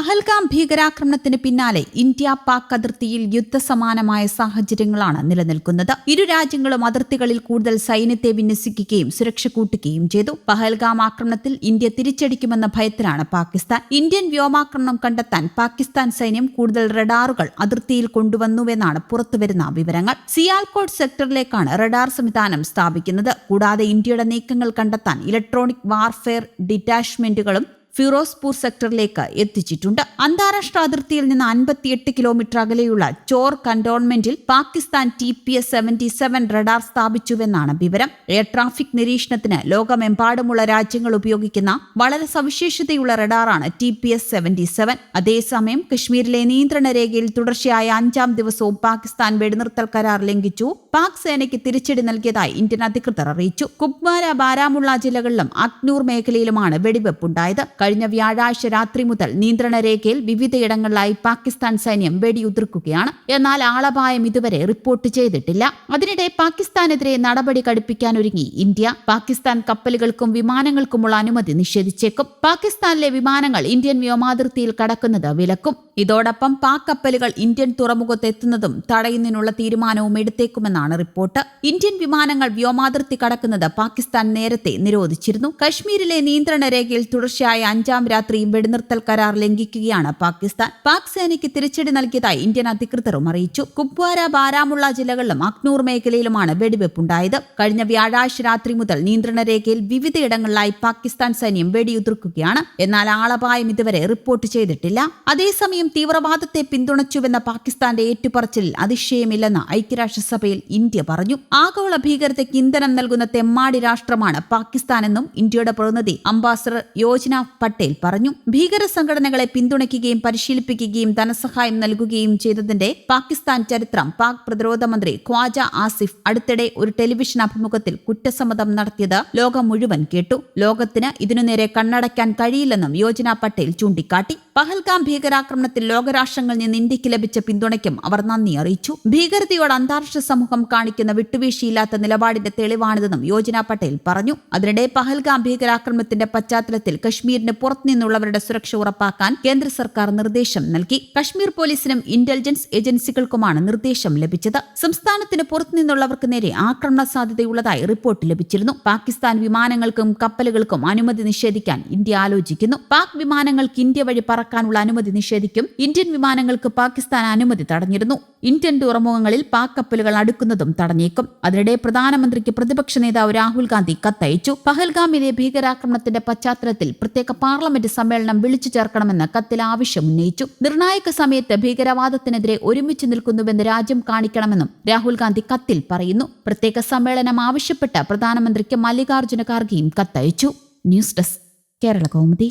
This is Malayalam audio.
പഹൽഗാം ഭീകരാക്രമണത്തിന് പിന്നാലെ ഇന്ത്യ പാക് അതിർത്തിയിൽ യുദ്ധസമാനമായ സാഹചര്യങ്ങളാണ് നിലനിൽക്കുന്നത്. ഇരു രാജ്യങ്ങളും അതിർത്തികളിൽ കൂടുതൽ സൈന്യത്തെ വിന്യസിക്കുകയും സുരക്ഷ കൂട്ടുകയും ചെയ്തു. പഹൽഗാം ആക്രമണത്തിൽ ഇന്ത്യ തിരിച്ചടിക്കുമെന്ന ഭയത്തിലാണ് പാകിസ്ഥാൻ. ഇന്ത്യൻ വ്യോമാക്രമണം കണ്ടെത്താൻ പാകിസ്ഥാൻ സൈന്യം കൂടുതൽ റഡാറുകൾ അതിർത്തിയിൽ കൊണ്ടുവന്നുവെന്നാണ് പുറത്തുവരുന്ന വിവരങ്ങൾ. സിയാൽകോട്ട് സെക്ടറിലേക്കാണ് റഡാർ സംവിധാനം സ്ഥാപിക്കുന്നത്. കൂടാതെ ഇന്ത്യയുടെ നീക്കങ്ങൾ കണ്ടെത്താൻ ഇലക്ട്രോണിക് വാർഫെയർ ഡിറ്റാച്ച്മെന്റുകളും ഫിറോസ്പൂർ സെക്ടറിലേക്ക് എത്തിച്ചിട്ടുണ്ട്. അന്താരാഷ്ട്ര അതിർത്തിയിൽ നിന്ന് അൻപത്തിയെട്ട് കിലോമീറ്റർ അകലെയുള്ള Chor കണ്ടോൺമെന്റിൽ Pakistan T P S seventy seven radar സ്ഥാപിച്ചുവെന്നാണ് വിവരം. എയർ ട്രാഫിക് നിരീക്ഷണത്തിന് ലോകമെമ്പാടുമുള്ള രാജ്യങ്ങൾ ഉപയോഗിക്കുന്ന വളരെ സവിശേഷതയുള്ള റഡാറാണ് T P S seventy seven അതേസമയം കശ്മീരിലെ നിയന്ത്രണ രേഖയിൽ തുടർച്ചയായ അഞ്ചാം ദിവസവും പാകിസ്ഥാൻ വെടിനിർത്തൽ കരാർ ലംഘിച്ചു. പാക് സേനയ്ക്ക് തിരിച്ചടി നൽകിയതായി ഇന്ത്യൻ അധികൃതർ അറിയിച്ചു. കുപ്വാര ബാരാമുള്ള ജില്ലകളിലും അഗ്നൂർ മേഖലയിലുമാണ് വെടിവെപ്പുണ്ടായത്. കഴിഞ്ഞ വ്യാഴാഴ്ച രാത്രി മുതൽ നിയന്ത്രണ രേഖയിൽ വിവിധയിടങ്ങളിലായി പാകിസ്ഥാൻ സൈന്യം വെടിയുതിർക്കുകയാണ്. എന്നാൽ ആളപായം ഇതുവരെ റിപ്പോർട്ട് ചെയ്തിട്ടില്ല. അതിനിടെ പാകിസ്ഥാനെതിരെ നടപടി കടുപ്പിക്കാൻ ഒരുങ്ങി ഇന്ത്യ. പാകിസ്ഥാൻ കപ്പലുകൾക്കും വിമാനങ്ങൾക്കുമുള്ള അനുമതി നിഷേധിച്ചേക്കും. പാകിസ്ഥാനിലെ വിമാനങ്ങൾ ഇന്ത്യൻ വ്യോമാതിർത്തിയിൽ കടക്കുന്നത് വിലക്കും. ഇതോടൊപ്പം പാക് കപ്പലുകൾ ഇന്ത്യൻ തുറമുഖത്ത് എത്തുന്നതും തടയുന്നതിനുള്ള തീരുമാനവും എടുത്തേക്കുമെന്നാണ് റിപ്പോർട്ട്. ഇന്ത്യൻ വിമാനങ്ങൾ വ്യോമാതിർത്തി കടക്കുന്നത് പാകിസ്ഥാൻ നേരത്തെ നിരോധിച്ചിരുന്നു. കശ്മീരിലെ നിയന്ത്രണ രേഖയിൽ തുടർച്ചയായ അഞ്ചാം രാത്രിയും വെടിനിർത്തൽ കരാർ ലംഘിക്കുകയാണ് പാകിസ്ഥാൻ. പാക് സേനയ്ക്ക് തിരിച്ചടി നൽകിയതായി ഇന്ത്യൻ അധികൃതരും അറിയിച്ചു. കുപ്വാര ബാരാമുള്ള ജില്ലകളിലും അക്നൂർ മേഖലയിലുമാണ് വെടിവെപ്പുണ്ടായത്. കഴിഞ്ഞ വ്യാഴാഴ്ച രാത്രി മുതൽ നിയന്ത്രണ രേഖയിൽ വിവിധയിടങ്ങളിലായി പാകിസ്ഥാൻ സൈന്യം വെടിയുതിർക്കുകയാണ്. എന്നാൽ ആളപായം ഇതുവരെ റിപ്പോർട്ട് ചെയ്തിട്ടില്ല. അതേസമയം തീവ്രവാദത്തെ പിന്തുണച്ചുവെന്ന പാകിസ്ഥാന്റെ ഏറ്റുപറച്ചിലിൽ അതിശയമില്ലെന്ന് ഐക്യരാഷ്ട്രസഭയിൽ ഇന്ത്യ പറഞ്ഞു. ആഗോള ഭീകരതയ്ക്ക് ഇന്ധനം നൽകുന്ന തെമ്മാടി രാഷ്ട്രമാണ് പാകിസ്ഥാനെന്നും ഇന്ത്യയുടെ പ്രതിനിധി അംബാസഡർ യോജന പട്ടേൽ പറഞ്ഞു. ഭീകര സംഘടനകളെ പിന്തുണയ്ക്കുകയും പരിശീലിപ്പിക്കുകയും ധനസഹായം നൽകുകയും ചെയ്തതിന്റെ പാകിസ്ഥാൻ ചരിത്രം പാക് പ്രതിരോധ മന്ത്രി ഖ്വാജ ആസിഫ് അടുത്തിടെ ഒരു ടെലിവിഷൻ അഭിമുഖത്തിൽ കുറ്റസമ്മതം നടത്തിയത് ലോകം മുഴുവൻ കേട്ടു. ലോകത്തിന് ഇതിനു നേരെ കണ്ണടയ്ക്കാൻ കഴിയില്ലെന്നും യോജന പട്ടേൽ ചൂണ്ടിക്കാട്ടി. പഹൽഗാം ഭീകരാക്രമണത്തിൽ ലോകരാഷ്ട്രങ്ങളിൽ നിന്ന് ഇന്ത്യയ്ക്ക് ലഭിച്ച പിന്തുണയ്ക്കും അവർ നന്ദി അറിയിച്ചു. ഭീകരതയോട് അന്താരാഷ്ട്ര സമൂഹം കാണിക്കുന്ന വിട്ടുവീഴ്ചയില്ലാത്ത നിലപാടിന്റെ തെളിവാണിതെന്നും യോജന പട്ടേൽ പറഞ്ഞു. അതിനിടെ പഹൽഗാം ഭീകരാക്രമണത്തിന്റെ പശ്ചാത്തലത്തിൽ കശ്മീരിന് പുറത്തുനിന്നുള്ളവരുടെ സുരക്ഷ ഉറപ്പാക്കാൻ കേന്ദ്ര സർക്കാർ നിർദ്ദേശം നൽകി. കശ്മീർ പോലീസിനും ഇന്റലിജൻസ് ഏജൻസികൾക്കുമാണ് നിർദ്ദേശം ലഭിച്ചത്. സംസ്ഥാനത്തിന് പുറത്തുനിന്നുള്ളവർക്ക് നേരെ ആക്രമണ സാധ്യതയുള്ളതായി റിപ്പോർട്ട് ലഭിച്ചിരുന്നു. പാകിസ്ഥാൻ വിമാനങ്ങൾക്കും കപ്പലുകൾക്കും അനുമതി നിഷേധിക്കാൻ ഇന്ത്യ ആലോചിക്കുന്നു. പാക് വിമാനങ്ങൾക്ക് ഇന്ത്യ വഴി പറക്കാനുള്ള അനുമതി നിഷേധിക്കും. ഇന്ത്യൻ വിമാനങ്ങൾക്ക് പാകിസ്ഥാൻ അനുമതി തടഞ്ഞിരുന്നു. ഇന്ത്യൻ തുറമുഖങ്ങളിൽ പാക് കപ്പലുകൾ അടുക്കുന്നതും തടഞ്ഞേക്കും. അതിനിടെ പ്രധാനമന്ത്രിക്ക് പ്രതിപക്ഷ നേതാവ് രാഹുൽ ഗാന്ധി കത്തയച്ചു. പഹൽഗാമിലെ ഭീകരാക്രമണത്തിന്റെ പശ്ചാത്തലത്തിൽ പ്രത്യേക പാർലമെന്റ് സമ്മേളനം വിളിച്ചു ചേർക്കണമെന്ന് കത്തിൽ ആവശ്യം ഉന്നയിച്ചു. നിർണായക സമയത്ത് ഭീകരവാദത്തിനെതിരെ ഒരുമിച്ച് നിൽക്കുന്നുവെന്ന് രാജ്യം കാണിക്കണമെന്നും രാഹുൽ ഗാന്ധി കത്തിൽ പറയുന്നു. പ്രത്യേക സമ്മേളനം ആവശ്യപ്പെട്ട് പ്രധാനമന്ത്രിക്ക് മല്ലികാർജുന ഖാർഗെയും കത്തയച്ചു. News desk Kerala Kaumudi.